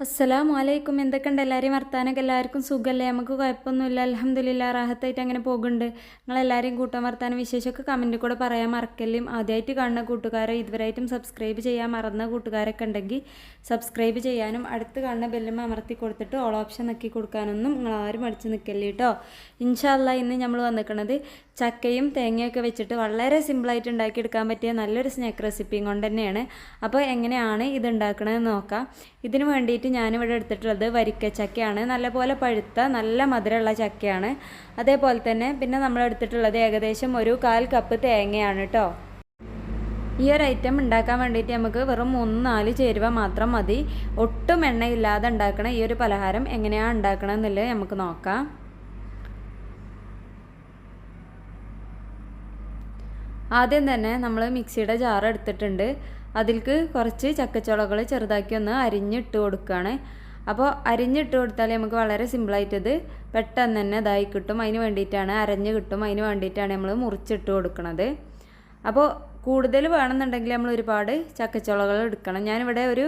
അസ്സലാമു വലൈക്കും എന്തൊക്കെയുണ്ട്? എല്ലാവരെയും വർത്താനൊക്കെ എല്ലാവർക്കും സുഖമല്ലേ നമുക്ക് കുഴപ്പമൊന്നുമില്ല. അലഹമ്മദില്ല റാഹത്തായിട്ട് അങ്ങനെ പോകുന്നുണ്ട്. നിങ്ങളെല്ലാവരെയും കൂട്ടാൻ വർത്താനം വിശേഷമൊക്കെ കമന്റിൽ കൂടെ പറയാൻ മറക്കല്ലേ. ആദ്യമായിട്ട് കാണുന്ന കൂട്ടുകാരെ ഇതുവരെയായിട്ടും സബ്സ്ക്രൈബ് ചെയ്യാൻ മറന്ന കൂട്ടുകാരൊക്കെ ഉണ്ടെങ്കിൽ സബ്സ്ക്രൈബ് ചെയ്യാനും അടുത്ത് കാണുന്ന ബെല്ലും അമർത്തി കൊടുത്തിട്ട് ഓൾ ഓപ്ഷൻ നക്കി കൊടുക്കാനൊന്നും നിങ്ങൾ ആരും അടിച്ച് നിൽക്കല്ലേ കേട്ടോ. ഇൻഷാല്ല ഇന്ന് നമ്മൾ വന്നിരിക്കുന്നത് ചക്കയും തേങ്ങയൊക്കെ വെച്ചിട്ട് വളരെ സിമ്പിളായിട്ട് ഉണ്ടാക്കിയെടുക്കാൻ പറ്റിയ നല്ലൊരു സ്നാക്ക് റെസിപ്പിയും കൊണ്ട് തന്നെയാണ്. അപ്പോൾ എങ്ങനെയാണ് ഇത് ഉണ്ടാക്കണമെന്ന് നോക്കാം. ഇതിന് വേണ്ടിയിട്ട് ഞാനിവിടെ എടുത്തിട്ടുള്ളത് വരിക്ക ചക്കയാണ്. നല്ലപോലെ പഴുത്ത നല്ല മധുരമുള്ള ചക്കയാണ്. അതേപോലെ തന്നെ പിന്നെ നമ്മൾ എടുത്തിട്ടുള്ളത് ഏകദേശം ഒരു കാൽ കപ്പ് തേങ്ങയാണ് കേട്ടോ ഈ ഒരു ഐറ്റം ഉണ്ടാക്കാൻ വേണ്ടിയിട്ട് നമുക്ക് വെറും മൂന്ന് നാല് ചേരുവ മാത്രം മതി. ഒട്ടും എണ്ണയില്ലാതെ ഉണ്ടാക്കണ ഈ ഒരു പലഹാരം എങ്ങനെയാണ് ഉണ്ടാക്കണം എന്നുള്ളത് നമുക്ക് നോക്കാം. ആദ്യം തന്നെ നമ്മൾ മിക്സിയുടെ ജാർ എടുത്തിട്ടുണ്ട്. അതിൽക്ക് കുറച്ച് ചക്കച്ചുളകൾ ചെറുതാക്കി ഒന്ന് അരിഞ്ഞിട്ട് കൊടുക്കുകയാണ്. അപ്പോൾ അരിഞ്ഞിട്ട് കൊടുത്താൽ നമുക്ക് വളരെ സിമ്പിളായിട്ടത് പെട്ടെന്ന് തന്നെ ഇതായി കിട്ടും. അതിന് വേണ്ടിയിട്ടാണ് അരഞ്ഞ് കിട്ടും. അതിന് വേണ്ടിയിട്ടാണ് നമ്മൾ മുറിച്ചിട്ട് കൊടുക്കുന്നത് അപ്പോൾ കൂടുതൽ വേണമെന്നുണ്ടെങ്കിൽ നമ്മൾ ഒരുപാട് ചക്കച്ചുളകൾ എടുക്കണം. ഞാനിവിടെ ഒരു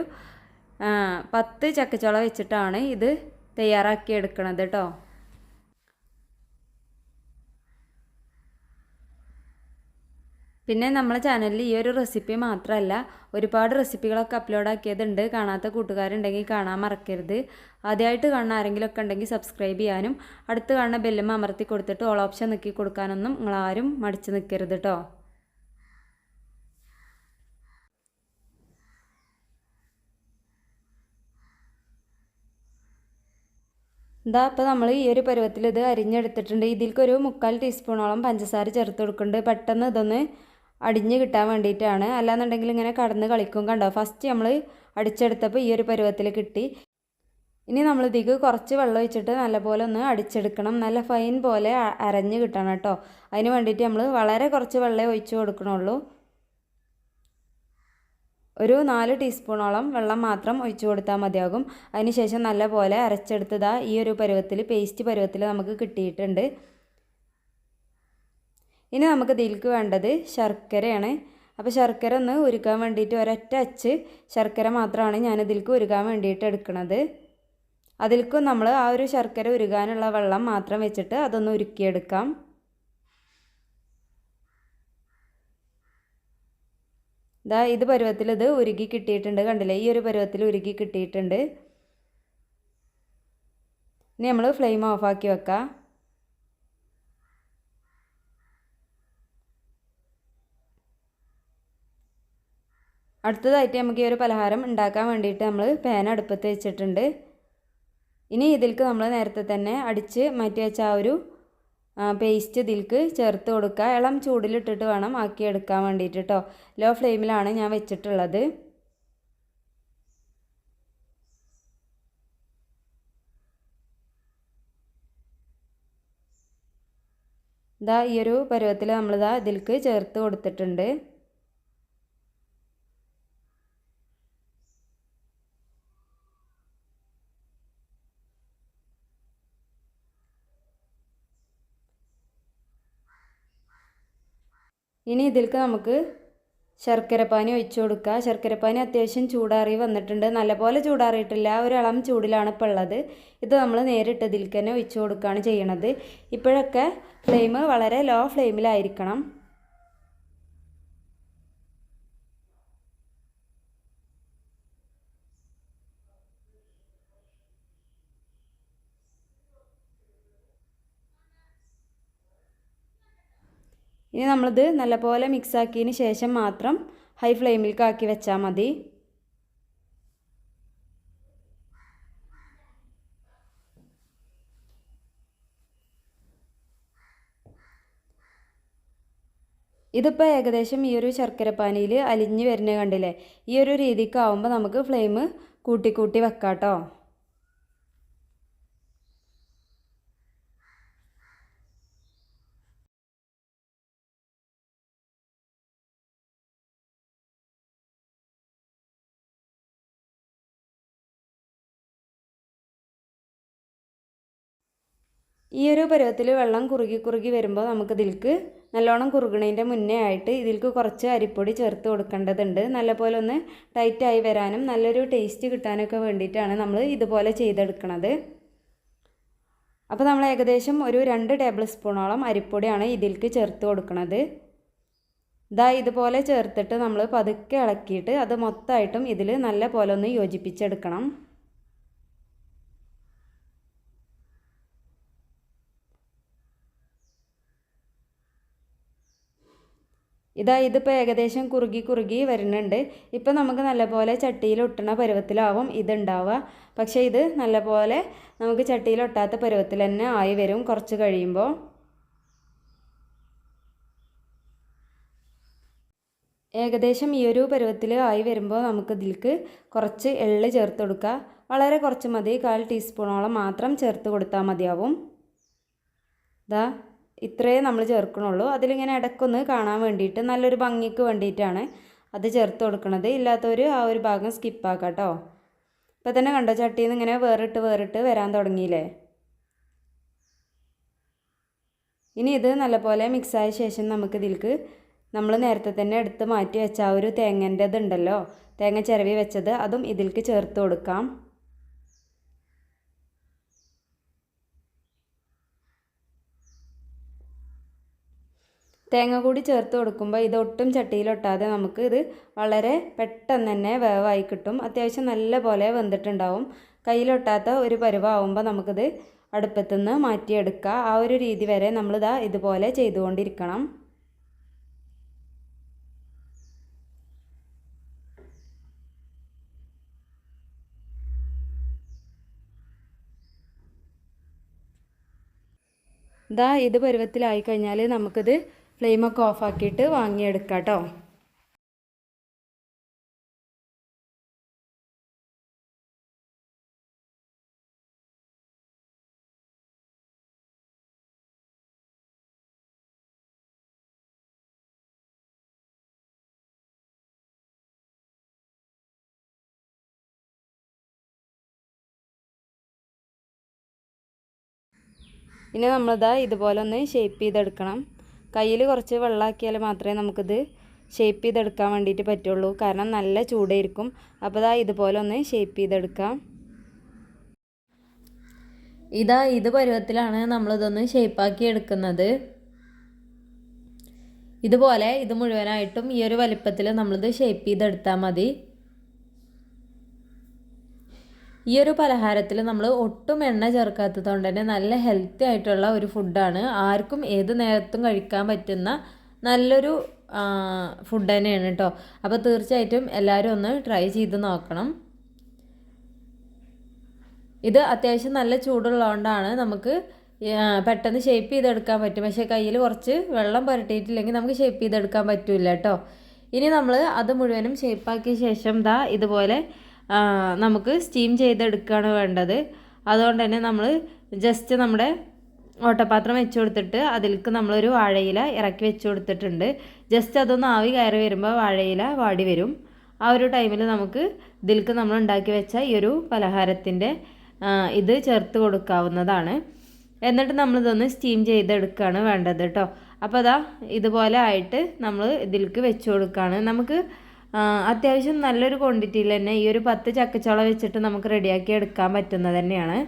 പത്ത് ചക്കച്ചുള വെച്ചിട്ടാണ് ഇത് തയ്യാറാക്കി എടുക്കണത് കേട്ടോ. പിന്നെ നമ്മളെ ചാനലിൽ ഈ ഒരു റെസിപ്പി മാത്രമല്ല ഒരുപാട് റെസിപ്പികളൊക്കെ അപ്ലോഡ് ആക്കിയതുണ്ട്. കാണാത്ത കൂട്ടുകാരുണ്ടെങ്കിൽ കാണാൻ മറക്കരുത്. ആദ്യമായിട്ട് കാണുന്ന ആരെങ്കിലുമൊക്കെ ഉണ്ടെങ്കിൽ സബ്സ്ക്രൈബ് ചെയ്യാനും അടുത്ത് കാണുന്ന ബെല്ലും അമർത്തി കൊടുത്തിട്ട് ഓൾ ഓപ്ഷൻ നിൽക്കി കൊടുക്കാനൊന്നും നിങ്ങളാരും മടിച്ച് നിൽക്കരുത് കേട്ടോ ഇതാ അപ്പോൾ നമ്മൾ ഈ ഒരു പരുവത്തിൽ ഇത് അരിഞ്ഞെടുത്തിട്ടുണ്ട്. ഇതിൽക്കൊരു മുക്കാൽ ടീസ്പൂണോളം പഞ്ചസാര ചേർത്ത് കൊടുക്കുന്നുണ്ട്. പെട്ടെന്ന് ഇതൊന്ന് അടിഞ്ഞ് കിട്ടാൻ വേണ്ടിയിട്ടാണ്. അല്ലാന്നുണ്ടെങ്കിൽ ഇങ്ങനെ കടന്ന് കളിക്കും കണ്ടോ? ഫസ്റ്റ് നമ്മൾ അടിച്ചെടുത്തപ്പോൾ ഈ ഒരു പരുവത്തിൽ കിട്ടി. ഇനി നമ്മൾ ഇതിക്ക് കുറച്ച് വെള്ളം ഒഴിച്ചിട്ട് നല്ലപോലെ ഒന്ന് അടിച്ചെടുക്കണം. നല്ല ഫൈൻ പോലെ അരഞ്ഞ് കിട്ടണം കേട്ടോ. അതിന് വേണ്ടിയിട്ട് നമ്മൾ വളരെ കുറച്ച് വെള്ളമേ ഒഴിച്ച് കൊടുക്കണുള്ളൂ. ഒരു നാല് ടീസ്പൂണോളം വെള്ളം മാത്രം ഒഴിച്ചു കൊടുത്താൽ മതിയാകും. അതിനുശേഷം നല്ലപോലെ അരച്ചെടുത്തതാ ഈ ഒരു പരുവത്തിൽ പേസ്റ്റ് പരുവത്തിൽ നമുക്ക് കിട്ടിയിട്ടുണ്ട്. ഇനി നമുക്ക് ഇതിലേക്ക് വേണ്ടത് ശർക്കരയാണ്. അപ്പോൾ ശർക്കര ഒന്ന് ഉരുക്കാൻ വേണ്ടിയിട്ട് ഒരൊറ്റ അച്ച് ശർക്കര മാത്രമാണ് ഞാൻ ഇതിലേക്ക് ഉരുക്കാൻ വേണ്ടിയിട്ട് എടുക്കുന്നത് അതിൽക്കും നമ്മൾ ആ ഒരു ശർക്കര ഉരുകാനുള്ള വെള്ളം മാത്രം വെച്ചിട്ട് അതൊന്ന് ഉരുക്കിയെടുക്കാം. ഇതാ ഇത് പരുവത്തിൽ ഇത് ഉരുകി കിട്ടിയിട്ടുണ്ട് കണ്ടില്ലേ? ഈ ഒരു പരുവത്തിൽ ഉരുകി കിട്ടിയിട്ടുണ്ട്. ഇനി നമ്മൾ ഫ്ലെയിം ഓഫാക്കി വെക്കാം. അടുത്തതായിട്ട് നമുക്ക് ഈ ഒരു പലഹാരം ഉണ്ടാക്കാൻ വേണ്ടിയിട്ട് നമ്മൾ പാൻ അടുപ്പത്ത് വെച്ചിട്ടുണ്ട്. ഇനി ഇതിൽക്ക് നമ്മൾ നേരത്തെ തന്നെ അടിച്ച് മാറ്റി വെച്ച ആ ഒരു പേസ്റ്റ് ഇതിൽക്ക് ചേർത്ത് കൊടുക്കുക. ഇളം ചൂടിലിട്ടിട്ട് വേണം ആക്കി എടുക്കാൻ വേണ്ടിയിട്ട് കേട്ടോ ലോ ഫ്ലെയിമിലാണ് ഞാൻ വെച്ചിട്ടുള്ളത്. ഇതാ ഈ ഒരു പരുവത്തിൽ നമ്മളിതാ ഇതിൽക്ക് ചേർത്ത് കൊടുത്തിട്ടുണ്ട്. ഇനി ഇതിലേക്ക് നമുക്ക് ശർക്കരപ്പാനി ഒഴിച്ചു കൊടുക്കുക ശർക്കരപ്പാനി അത്യാവശ്യം ചൂടാറി വന്നിട്ടുണ്ട്. നല്ലപോലെ ചൂടാറിയിട്ടില്ല. ഒരളം ചൂടിലാണ് ഇപ്പോൾ ഉള്ളത്. ഇത് നമ്മൾ നേരിട്ട് ഇതിൽക്ക് തന്നെ ഒഴിച്ചു കൊടുക്കുകയാണ് ചെയ്യണത്. ഇപ്പോഴൊക്കെ ഫ്ലെയിം വളരെ ലോ ഫ്ലെയിമിലായിരിക്കണം. ഇനി നമ്മളിത് നല്ലപോലെ മിക്സ് ആക്കിയതിന് ശേഷം മാത്രം ഹൈ ഫ്ലെയിമിലേക്ക് ആക്കി വെച്ചാൽ മതി. ഇതിപ്പോൾ ഏകദേശം ഈ ഒരു ശർക്കരപ്പാനിയിൽ അലിഞ്ഞ് വരുന്നത് കണ്ടില്ലേ? ഈ ഒരു രീതിക്കാവുമ്പോൾ നമുക്ക് ഫ്ലെയിം കൂട്ടി കൂട്ടി വെക്കാം കേട്ടോ ഈ ഒരു പരുവത്തിൽ വെള്ളം കുറുകി കുറുകി വരുമ്പോൾ നമുക്ക് ഇതിലേക്ക് നല്ലോണം കുറുകണതിന്റെ മുന്നേ ആയിട്ട് ഇതിൽക്ക് കുറച്ച് അരിപ്പൊടി ചേർത്ത് കൊടുക്കേണ്ടതുണ്ട്. നല്ലപോലെ ഒന്ന് ടൈറ്റായി വരാനും നല്ലൊരു ടേസ്റ്റ് കിട്ടാനൊക്കെ വേണ്ടിയിട്ടാണ് നമ്മൾ ഇതുപോലെ ചെയ്തെടുക്കണത്. അപ്പോൾ നമ്മൾ ഏകദേശം ഒരു രണ്ട് ടേബിൾ സ്പൂണോളം അരിപ്പൊടിയാണ് ഇതിൽക്ക് ചേർത്ത് കൊടുക്കുന്നത് ഇതാ ഇതുപോലെ ചേർത്തിട്ട് നമ്മൾ പതുക്കെ ഇളക്കിയിട്ട് അത് മൊത്തമായിട്ടും ഇതിൽ നല്ല പോലെ ഒന്ന് യോജിപ്പിച്ചെടുക്കണം. ഇതാ ഇതിപ്പോൾ ഏകദേശം കുറുകി കുറുകി വരുന്നുണ്ട്. ഇപ്പം നമുക്ക് നല്ലപോലെ ചട്ടിയിൽ ഒട്ടണ പരുവത്തിലാവും ഇതുണ്ടാവുക. പക്ഷേ ഇത് നല്ലപോലെ നമുക്ക് ചട്ടിയിൽ ഒട്ടാത്ത പരുവത്തിൽ തന്നെ ആയി വരും കുറച്ച് കഴിയുമ്പോൾ. ഏകദേശം ഈ ഒരു പരുവത്തിൽ ആയി വരുമ്പോൾ നമുക്ക് ഇതിലേക്ക് കുറച്ച് എള്ള് ചേർത്ത് കൊടുക്കുക. വളരെ കുറച്ച് മതി. കാൽ ടീസ്പൂണോളം മാത്രം ചേർത്ത് കൊടുത്താൽ മതിയാവും. ഇതാ ഇത്രയേ നമ്മൾ ചേർക്കണുള്ളൂ. അതിലിങ്ങനെ ഇടയ്ക്കൊന്ന് കാണാൻ വേണ്ടിയിട്ട് നല്ലൊരു ഭംഗിക്ക് വേണ്ടിയിട്ടാണ് അത് ചേർത്ത് കൊടുക്കുന്നത് ഇല്ലാത്തവർ ആ ഒരു ഭാഗം സ്കിപ്പാക്കാം കേട്ടോ ഇപ്പം തന്നെ കണ്ടോ ചട്ടിയിൽ നിന്ന് ഇങ്ങനെ വേറിട്ട് വേറിട്ട് വരാൻ തുടങ്ങിയില്ലേ? ഇനി ഇത് നല്ലപോലെ മിക്സായ ശേഷം നമുക്ക് ഇതിലേക്ക് നമ്മൾ നേരത്തെ തന്നെ എടുത്ത് മാറ്റി വെച്ച ആ ഒരു തേങ്ങന്റെ ഇതുണ്ടല്ലോ തേങ്ങ ചിരവി വെച്ചത് അതും ഇതിലേക്ക് ചേർത്ത് കൊടുക്കാം. തേങ്ങ കൂടി ചേർത്ത് കൊടുക്കുമ്പോൾ ഇത് ഒട്ടും ചട്ടിയിലൊട്ടാതെ നമുക്ക് ഇത് വളരെ പെട്ടെന്ന് തന്നെ വേവായി കിട്ടും. അത്യാവശ്യം നല്ല പോലെ വെന്തിട്ടുണ്ടാവും. കയ്യിലൊട്ടാത്ത ഒരു പരുവാകുമ്പോൾ നമുക്കിത് അടുപ്പത്തുനിന്ന് മാറ്റിയെടുക്കുക ആ ഒരു രീതി വരെ നമ്മളിതാ ഇതുപോലെ ചെയ്തുകൊണ്ടിരിക്കണം. ഇതാ ഇത് പരുവത്തിലായി കഴിഞ്ഞാൽ നമുക്കിത് ഫ്ലെയിമൊക്കെ ഓഫാക്കിയിട്ട് വാങ്ങിയെടുക്കാം കേട്ടോ. ഇനി നമ്മളിതാ ഇതുപോലെ ഒന്ന് ഷേപ്പ് ചെയ്തെടുക്കണം. കയ്യിൽ കുറച്ച് വെള്ളമാക്കിയാൽ മാത്രമേ നമുക്കിത് ഷേപ്പ് ചെയ്തെടുക്കാൻ വേണ്ടിയിട്ട് പറ്റുള്ളൂ. കാരണം നല്ല ചൂടായിരിക്കും. അപ്പോൾ ഇതാ ഇതുപോലെ ഒന്ന് ഷേപ്പ് ചെയ്തെടുക്കാം. ഇതാ ഇത് പരുവത്തിലാണ് നമ്മളിതൊന്ന് ഷേപ്പാക്കി എടുക്കുന്നത്. ഇതുപോലെ ഇത് മുഴുവനായിട്ടും ഈ ഒരു വലിപ്പത്തിൽ നമ്മളിത് ഷേപ്പ് ചെയ്തെടുത്താൽ മതി. ഈ ഒരു പലഹാരത്തിൽ നമ്മൾ ഒട്ടും എണ്ണ ചേർക്കാത്തത് കൊണ്ട് തന്നെ നല്ല ഹെൽത്തി ആയിട്ടുള്ള ഒരു ഫുഡാണ് ആർക്കും ഏത് നേരത്തും കഴിക്കാൻ പറ്റുന്ന നല്ലൊരു ഫുഡ് തന്നെയാണ് കേട്ടോ അപ്പോൾ തീർച്ചയായിട്ടും എല്ലാവരും ഒന്ന് ട്രൈ ചെയ്ത് നോക്കണം. ഇത് അത്യാവശ്യം നല്ല ചൂടുള്ളതുകൊണ്ടാണ് നമുക്ക് പെട്ടെന്ന് ഷേപ്പ് ചെയ്തെടുക്കാൻ പറ്റും. പക്ഷേ കയ്യിൽ കുറച്ച് വെള്ളം പുരട്ടിയിട്ടില്ലെങ്കിൽ നമുക്ക് ഷേപ്പ് ചെയ്തെടുക്കാൻ പറ്റില്ല കേട്ടോ ഇനി നമ്മൾ അത് മുഴുവനും ഷേപ്പാക്കിയ ശേഷം ദാ ഇതുപോലെ നമുക്ക് സ്റ്റീം ചെയ്തെടുക്കുകയാണ് വേണ്ടത്. അതുകൊണ്ട് തന്നെ നമ്മൾ ജസ്റ്റ് നമ്മുടെ ഓട്ടപാത്രം വെച്ച് കൊടുത്തിട്ട് അതിലേക്ക് നമ്മളൊരു വാഴയില ഇറക്കി വെച്ച് കൊടുത്തിട്ടുണ്ട് ജസ്റ്റ് അതൊന്ന് ആവി കയറി വരുമ്പോൾ വാഴയില വാടി വരും. ആ ഒരു ടൈമിൽ നമുക്ക് ഇതിലേക്ക് നമ്മൾ ഉണ്ടാക്കി വെച്ച ഈ ഒരു പലഹാരത്തിന്റെ ഇത് ചേർത്ത് കൊടുക്കാവുന്നതാണ്. എന്നിട്ട് നമ്മളിതൊന്ന് സ്റ്റീം ചെയ്തെടുക്കുകയാണ് വേണ്ടത് കേട്ടോ. അപ്പോൾ അതാ ഇതുപോലെ ആയിട്ട് നമ്മൾ ഇതിലേക്ക് വെച്ച് കൊടുക്കുകയാണ് നമുക്ക് അത്യാവശ്യം നല്ലൊരു ക്വാണ്ടിറ്റിയിൽ തന്നെ ഈ ഒരു പത്ത് ചക്കച്ചോള വെച്ചിട്ട് നമുക്ക് റെഡിയാക്കി എടുക്കാൻ പറ്റുന്നത് തന്നെയാണ്.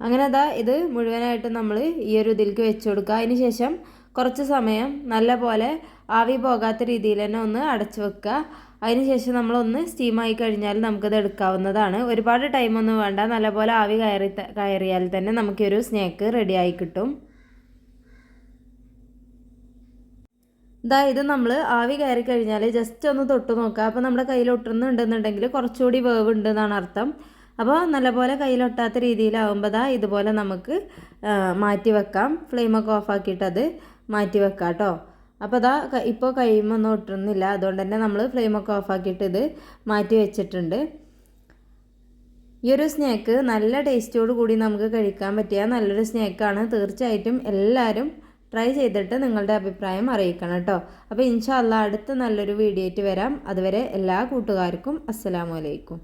അങ്ങനെ അതാ ഇത് മുഴുവനായിട്ട് നമ്മൾ ഈ ഒരു ഇതിലേക്ക് വെച്ച് കൊടുക്കുക. അതിന് ശേഷം കുറച്ച് സമയം നല്ല പോലെ ആവി പോകാത്ത രീതിയിൽ തന്നെ ഒന്ന് അടച്ചു വെക്കുക. അതിനുശേഷം നമ്മളൊന്ന് സ്റ്റീമായി കഴിഞ്ഞാൽ നമുക്കത് എടുക്കാവുന്നതാണ്. ഒരുപാട് ടൈമൊന്നും വേണ്ട. നല്ലപോലെ ആവി കയറി കയറിയാൽ തന്നെ നമുക്കൊരു സ്നാക്ക് റെഡിയായി കിട്ടും. ഇതാ ഇത് നമ്മൾ ആവി കയറി കഴിഞ്ഞാൽ ജസ്റ്റ് ഒന്ന് തൊട്ട് നോക്കുക. അപ്പോൾ നമ്മുടെ കയ്യിൽ ഒട്ടുന്നുണ്ടെന്നുണ്ടെങ്കിൽ കുറച്ചുകൂടി വേവ് ഉണ്ട് എന്നാണ് അർത്ഥം. അപ്പോൾ നല്ലപോലെ കയ്യിലൊട്ടാത്ത രീതിയിലാവുമ്പോൾ ഇതുപോലെ നമുക്ക് മാറ്റി വെക്കാം. ഫ്ലെയിമൊക്കെ ഓഫാക്കിയിട്ടത് മാറ്റി വെക്കാം കേട്ടോ അപ്പോൾ അതാ ഇപ്പോൾ കഴിയുമ്പോൾ ഒട്ടുന്നില്ല. അതുകൊണ്ട് തന്നെ നമ്മൾ ഫ്ലെയിമൊക്കെ ഓഫാക്കിയിട്ട് ഇത് മാറ്റി വെച്ചിട്ടുണ്ട്. ഈ ഒരു സ്നാക്ക് നല്ല ടേസ്റ്റോട് കൂടി നമുക്ക് കഴിക്കാൻ പറ്റിയ നല്ലൊരു സ്നാക്കാണ് തീർച്ചയായിട്ടും എല്ലാവരും ട്രൈ ചെയ്തിട്ട് നിങ്ങളുടെ അഭിപ്രായം അറിയിക്കണം കേട്ടോ അപ്പോൾ ഇൻഷാല്ല അടുത്ത നല്ലൊരു വീഡിയോ വരാം. അതുവരെ എല്ലാ കൂട്ടുകാർക്കും അസ്സലാമു അലൈക്കും.